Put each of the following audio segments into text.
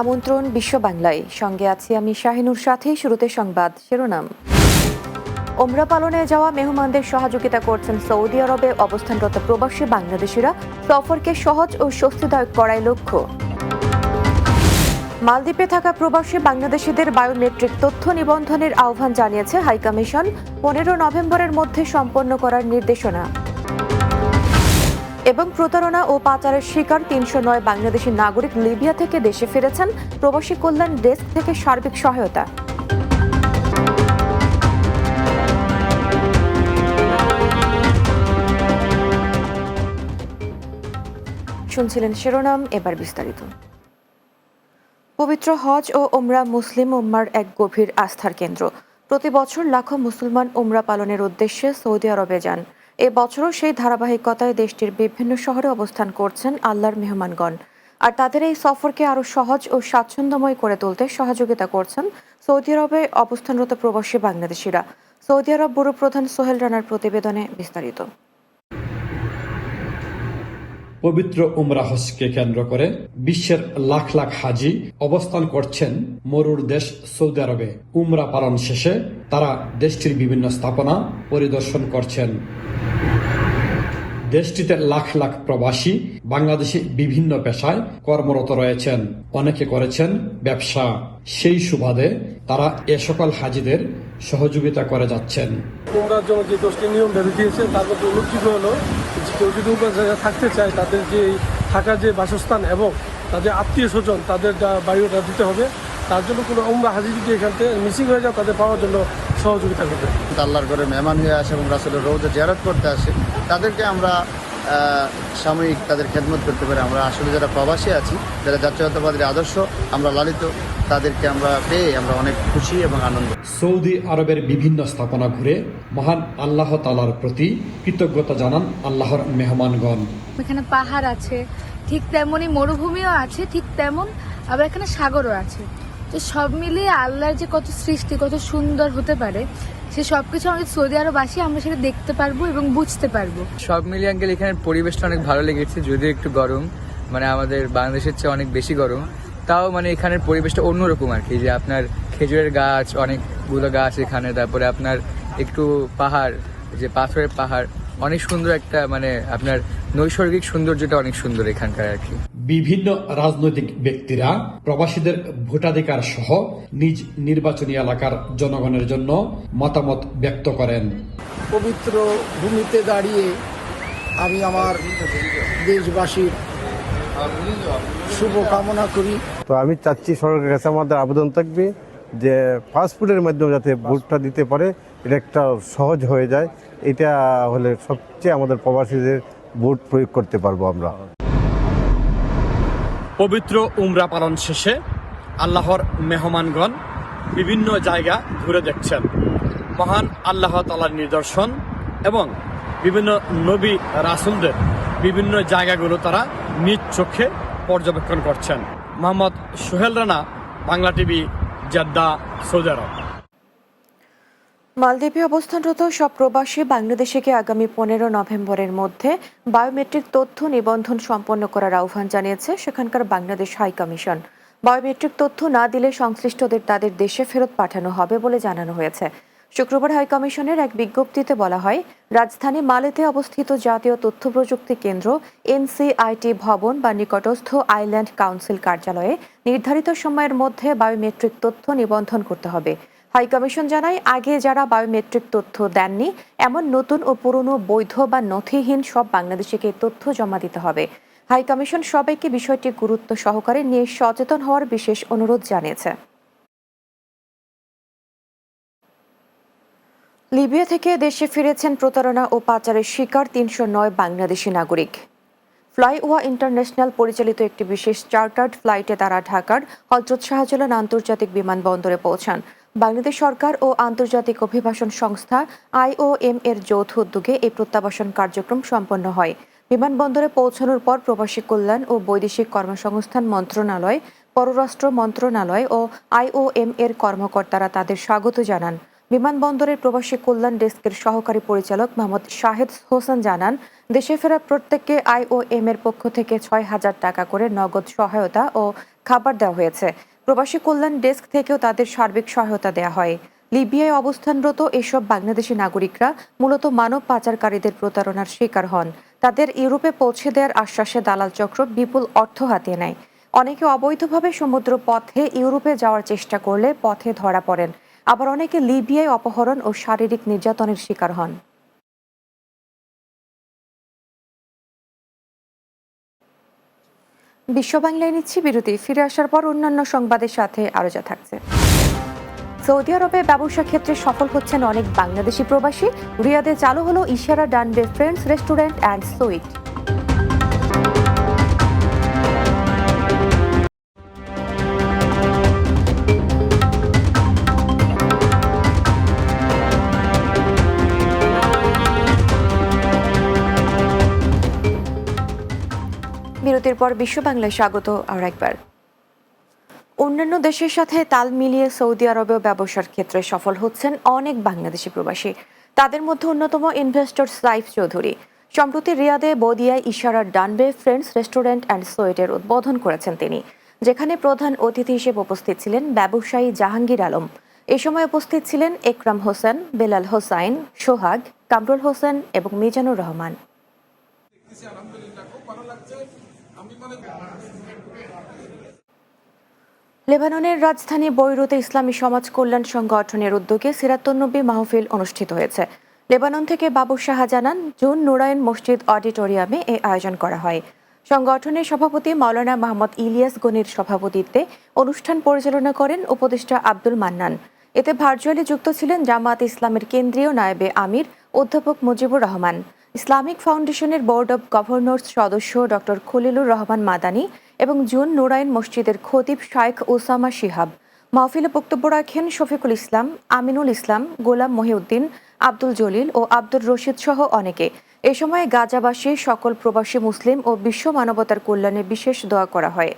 আমন্ত্রণ বিশ্ব বাংলায় সঙ্গে আছি আমি শাহিনুর সাথে। শুরুতে সংবাদ শিরোনাম। ওমরা পালনে যাওয়া মেহমানদের সহযোগিতা করছেন সৌদি আরবে অবস্থানরত প্রবাসী বাংলাদেশিরা। সফরকে সহজ ও স্বস্তিদায়ক করাই লক্ষ্য। মালদ্বীপে থাকা প্রবাসী বাংলাদেশিদের বায়োমেট্রিক তথ্য নিবন্ধনের আহ্বান জানিয়েছে হাইকমিশন পনেরো নভেম্বরের মধ্যে সম্পন্ন করার নির্দেশনা। এবং প্রতারণা ও পাচারের শিকার তিনশো নয় বাংলাদেশি নাগরিক লিবিয়া থেকে দেশে ফিরেছেন। প্রবাসী কল্যাণ ডেস্ক থেকে সার্বিক সহায়তা। শুনছিলেন শিরোনাম, এবার বিস্তারিত। পবিত্র হজ ও ওমরা মুসলিম উম্মার এক গভীর আস্থার কেন্দ্র। প্রতি বছর লাখো মুসলমান উমরা পালনের উদ্দেশ্যে সৌদি আরবে যান। এ বছরও সেই ধারাবাহিকতায় দেশটির বিভিন্ন শহরে অবস্থান করছেন আল্লাহর মেহমানগণ। আর তাদের এই সফরকে আরও সহজ ও স্বাচ্ছন্দ্যময় করে তুলতে সহযোগিতা করছেন সৌদি আরবে অবস্থানরত প্রবাসী বাংলাদেশিরা। সৌদি আরব ব্যুরো প্রধান সোহেল রানার প্রতিবেদনে বিস্তারিত। পবিত্র উমরা হজকে কেন্দ্র করে বিশ্বের লাখ লাখ হাজি অবস্থান করছেন মরুর দেশ সৌদি আরবে। উমরা পালন শেষে তারা দেশটির বিভিন্ন স্থাপনা পরিদর্শন করছেন। দেশটিতে লাখ লাখ প্রবাসী বাংলাদেশে বিভিন্ন পেশায় কর্মরত রয়েছেন। অনেকে করেছেন ব্যবসা। সেই সুবাদে তারা এ সকল হাজিদের সহযোগিতা করে যাচ্ছেন। উমরার জন্য যে দশটি নিয়ম ভেবে দিয়েছে। তার মধ্যে উল্লেখযোগ্য হলো কেউ যদি জায়গায় থাকতে চায়, তাদের যে থাকার যে বাসস্থান এবং তাদের আত্মীয় স্বজন, তাদের যা বায়ুটা দিতে হবে তার জন্য কোনো উমরা হাজি যদি এখান থেকে মিসিং হয়ে যায় তাদের পাওয়ার জন্য সহযোগিতা করবে। আল্লাহর ঘরে মেহমান হয়ে আসে এবং রাসুলের রোজে জিয়ারত করতে আসে। তাদেরকে আমরা সাময়িক তাদের খেদমত করতে পারি। আমরা আসলে যারা প্রবাসী আছি যারা জাতীয়তাবাদের আদর্শ আমরা লালিত তাদেরকে আমরা পেয়ে আমরা অনেক খুশি এবং আনন্দ সৌদি আরবের বিভিন্ন স্থাপনা ঘুরে মহান আল্লাহ তালার প্রতি কৃতজ্ঞতা জানান আল্লাহর মেহমানগণ। এখানে পাহাড় আছে ঠিক তেমনই মরুভূমিও আছে ঠিক তেমন আবার এখানে সাগরও আছে। তো সব মিলিয়ে আল্লাহর যে কত সৃষ্টি, কত সুন্দর হতে পারে, সে সব কিছু আমাদের সৌদি আরব আসি আমরা সেটা দেখতে পারব এবং বুঝতে পারব। সব মিলিয়ে আঙ্কেল, এখানের পরিবেশটা অনেক ভালো লেগেছে, যদিও একটু গরম মানে আমাদের বাংলাদেশের চেয়ে অনেক বেশি গরম। তাও মানে এখানের পরিবেশটা অন্যরকম আর কি, যে আপনার খেজুরের গাছ, অনেকগুলো গাছ এখানে, তারপরে আপনার একটু পাহাড়, যে পাথরের পাহাড়, অনেক সুন্দর একটা মানে আপনার নৈসর্গিক সৌন্দর্যটা অনেক সুন্দর এখানকার আর কি। বিভিন্ন রাজনৈতিক ব্যক্তিরা প্রবাসীদের ভোটাধিকার সহ নিজ নির্বাচনী এলাকার জনগণের জন্য মতামত ব্যক্ত করেন। পবিত্র ভূমিতে দাঁড়িয়ে আমি আমার দেশবাসীর শুভ কামনা করি। তো আমি চাচ্ছি সরকারের কাছে আমাদের আবেদন থাকবে যে ফাস্টফুডের মাধ্যমে যাতে ভোটটা দিতে পারে এটা একটা সহজ হয়ে যায়। এটা হলে সবচেয়ে আমাদের প্রবাসীদের ভোট প্রয়োগ করতে পারব আমরা। পবিত্র উমরা পালন শেষে আল্লাহর মেহমানগণ বিভিন্ন জায়গা ঘুরে দেখছেন। মহান আল্লাহ তালার নিদর্শন এবং বিভিন্ন নবী রাসুলদের বিভিন্ন জায়গাগুলো তারা নিজ চোখে পর্যবেক্ষণ করছেন। Mohammad Sohel Rana, Bangla TV, Jeddah, Saudi Arab. মালদ্বীপে অবস্থানরত সব প্রবাসী বাংলাদেশিকে আগামী পনেরো নভেম্বরের মধ্যে বায়োমেট্রিক তথ্য নিবন্ধন সম্পন্ন করার আহ্বান জানিয়েছে সেখানকার বাংলাদেশ হাই কমিশন। বায়োমেট্রিক তথ্য না দিলে সংশ্লিষ্টদের তাদের দেশে ফেরত পাঠানো হবে বলে জানানো হয়েছে। শুক্রবার হাই কমিশনের এক বিজ্ঞপ্তিতে বলা হয়, রাজধানী মালেতে অবস্থিত জাতীয় তথ্য প্রযুক্তি কেন্দ্র এনসিআইটি ভবন বা নিকটস্থ আইল্যান্ড কাউন্সিল কার্যালয়ে নির্ধারিত সময়ের মধ্যে বায়োমেট্রিক তথ্য নিবন্ধন করতে হবে। হাই কমিশন জানায়, আগে যারা বায়োমেট্রিক তথ্য দেননি, এমন নতুন ও পুরনো বৈধ বা নথিহীন সব বাংলাদেশিকে তথ্য জমা দিতে হবে। হাই কমিশন সবাইকে বিষয়টি গুরুত্ব সহকারে নিয়ে সচেতন হওয়ার বিশেষ অনুরোধ জানিয়েছে। লিবিয়া থেকে দেশে ফিরেছেন প্রতারণা ও পাচারের শিকার তিনশো নয় বাংলাদেশি নাগরিক। ফ্লাইওয়া ইন্টারন্যাশনাল পরিচালিত একটি বিশেষ চার্টার্ড ফ্লাইটে তারা ঢাকার হজরত শাহজালাল আন্তর্জাতিক বিমানবন্দরে পৌঁছান। বাংলাদেশ সরকার ও আন্তর্জাতিক অভিবাসন সংস্থা আইওএম এর যৌথ উদ্যোগে এই প্রত্যাবাসন কার্যক্রম সম্পন্ন হয়। বিমানবন্দরে পৌঁছানোর পর প্রবাসী কল্যাণ ও বৈদেশিক কর্মসংস্থান মন্ত্রণালয়, পররাষ্ট্র মন্ত্রণালয় ও আইওএম এর কর্মকর্তারা তাদের স্বাগত জানান। বিমানবন্দরের প্রবাসী কল্যাণ ডেস্কের সহকারী পরিচালক মোহাম্মদ শাহেদ হোসেন জানান, দেশে ফেরা প্রত্যেককে আইওএম এর পক্ষ থেকে ছয় হাজার টাকা করে নগদ সহায়তা ও খাবার দেওয়া হয়েছে। প্রবাসী কল্যাণ ডেস্ক থেকেও তাদের সার্বিক সহায়তা দেয়া হয়। লিবিয়ায় অবস্থানরত এসব বাংলাদেশি নাগরিকরা মূলত মানব পাচারকারীদের প্রতারণার শিকার হন। তাদের ইউরোপে পৌঁছে দেওয়ার আশ্বাসে দালাল চক্র বিপুল অর্থ হাতিয়ে নেয়। অনেকে অবৈধভাবে সমুদ্র পথে ইউরোপে যাওয়ার চেষ্টা করলে পথে ধরা পড়েন। আবার অনেকে লিবিয়ায় অপহরণ ও শারীরিক নির্যাতনের শিকার হন। বিশ্ব বাংলায় নিচ্ছি বিরতি। ফিরে আসার পর অন্যান্য সংবাদের সাথে আরও যা থাকছে। সৌদি আরবে ব্যবসা ক্ষেত্রে সফল হচ্ছেন অনেক বাংলাদেশি প্রবাসী। রিয়াদে চালু হলো ইশারা ডানবে ফ্রেন্ডস রেস্টুরেন্ট অ্যান্ড সুইট। বিরতির পর বিশ্ব বাংলায় স্বাগত আর একবার। অন্যান্য দেশের সাথে তাল মিলিয়ে সৌদি আরবেও ব্যবসার ক্ষেত্রে সফল হচ্ছেন অনেক বাংলাদেশি প্রবাসী। তাদের মধ্যে অন্যতম ইনভেস্টর সাইফ চৌধুরী। সম্প্রতি রিয়াদে বদিয়ায় ইশারার ডানবে ফ্রেন্ডস রেস্টুরেন্ট অ্যান্ড সোয়েটের উদ্বোধন করেছেন তিনি, যেখানে প্রধান অতিথি হিসেবে উপস্থিত ছিলেন ব্যবসায়ী জাহাঙ্গীর আলম। এ সময় উপস্থিত ছিলেন একরাম হোসেন, বেলাল হোসাইন, সোহাগ, কামরুল হোসেন এবং মিজানুর রহমান। লেবাননের রাজধানী বৈরুতে ইসলামী সমাজ কল্যাণ সংগঠনের উদ্যোগে সিরাতুন্নবী মাহফিল অনুষ্ঠিত হয়েছে। লেবানন থেকে বাবু শাহ জানান জুন নুরায়ন মসজিদ অডিটোরিয়ামে এ আয়োজন করা হয়। সংগঠনের সভাপতি মাওলানা মোহাম্মদ ইলিয়াস গনির সভাপতিত্বে অনুষ্ঠান পরিচালনা করেন উপদেষ্টা আব্দুল মান্নান। এতে ভার্চুয়ালি যুক্ত ছিলেন জামাত ইসলামের কেন্দ্রীয় নায়েবে আমির, অধ্যাপক মুজিবুর রহমান। ইসলামিক ফাউন্ডেশনের বোর্ড অব গভর্নর্স সদস্য ডক্টর খলিলুর রহমান মাদানী এবং জুন নুরাইন মসজিদের খতিব শাইখ ওসামা শিহাব। মাহফিলে বক্তব্য রাখেন শফিকুল ইসলাম, আমিনুল ইসলাম, গোলাম মহিউদ্দিন, আব্দুল জলিল ও আব্দুর রশিদ সহ অনেকে। এ সময় গাজাবাসী, সকল প্রবাসী মুসলিম ও বিশ্ব মানবতার কল্যাণে বিশেষ দোয়া করা হয়।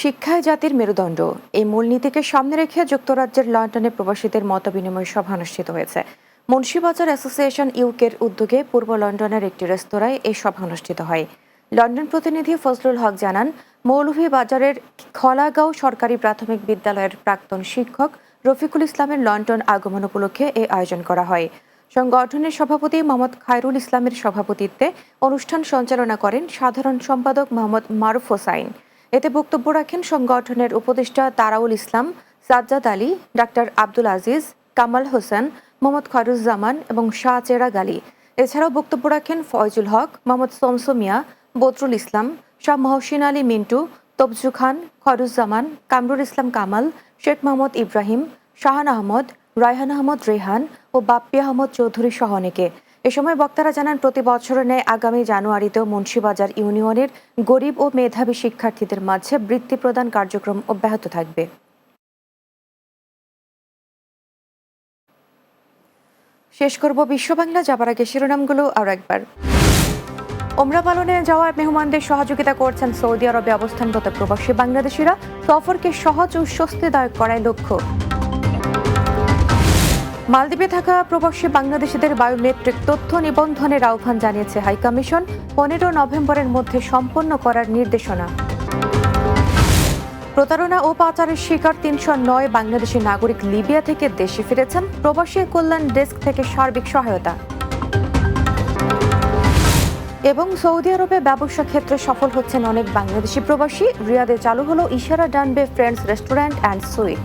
শিক্ষায় জাতির মেরুদণ্ড। এই মূলনীতিকে সামনে রেখে যুক্তরাজ্যের লন্ডনে প্রবাসীদের মতবিনিময় সভা অনুষ্ঠিত হয়েছে। মুন্সিবাজার অ্যাসোসিয়েশন ইউকের উদ্যোগে পূর্ব লন্ডনের একটি রেস্তোরাঁয় এই সভা অনুষ্ঠিত হয়। লন্ডন প্রতিনিধি ফজলুল হক জানান মৌলভীবাজারের খলাগাঁও সরকারি প্রাথমিক বিদ্যালয়ের প্রাক্তন শিক্ষক রফিকুল ইসলামের লন্ডন আগমন উপলক্ষে এই আয়োজন করা হয়। সংগঠনের সভাপতি মোহাম্মদ খায়রুল ইসলামের সভাপতিত্বে অনুষ্ঠান সঞ্চালনা করেন সাধারণ সম্পাদক মোহাম্মদ মারুফ হোসাইন। এতে বক্তব্য রাখেন সংগঠনের উপদেষ্টা তারাউল ইসলাম, সাজ্জাদ আলী, ডাক্তার আব্দুল আজিজ, কামাল হোসেন, মোহাম্মদ খয়রুজ্জামান এবং শাহ চেরাগ আলী এছাড়াও বক্তব্য রাখেন ফয়জুল হক, মোহাম্মদ শমসু মিয়া, বদরুল ইসলাম, শাহ মহসিন আলী মিন্টু, তবজু খান খয়রুজ্জামান কামরুল ইসলাম কামাল, শেখ মোহাম্মদ ইব্রাহিম, শাহান আহমদ, রায়হান আহমদ রেহান ও বাপ্পি আহমদ চৌধুরী সহ অনেকে। এ সময় বক্তারা জানান, প্রতি বছরের ন্যায় আগামী জানুয়ারিতেও মুন্সিবাজার ইউনিয়নের গরিব ও মেধাবী শিক্ষার্থীদের মাঝে বৃত্তি প্রদান কার্যক্রম অব্যাহত থাকবে। শেষ করব বিশ্ব বাংলা যাবার আগে শিরোনামগুলো আর একবার। ওমরা পালনে যাওয়া মেহমানদের সহযোগিতা করছেন সৌদি আরবে অবস্থানরত প্রবাসী বাংলাদেশিরা। সফরকে সহজ ও স্বস্তিদায়ক করায় লক্ষ্য। মালদ্বীপে থাকা প্রবাসী বাংলাদেশিদের বায়োমেট্রিক তথ্য নিবন্ধনের আহ্বান জানিয়েছে হাইকমিশন পনেরো নভেম্বরের মধ্যে সম্পন্ন করার নির্দেশনা। প্রতারণা ও পাচারের শিকার তিনশো নয় বাংলাদেশি নাগরিক লিবিয়া থেকে দেশে ফিরেছেন প্রবাসী কল্যাণ ডেস্ক থেকে সার্বিক সহায়তা। এবং সৌদি আরবে ব্যবসা ক্ষেত্রে সফল হচ্ছেন অনেক বাংলাদেশি প্রবাসী। রিয়াদে চালু হলো ইশারা ডানবে ফ্রেন্ডস রেস্টুরেন্ট অ্যান্ড সুইট।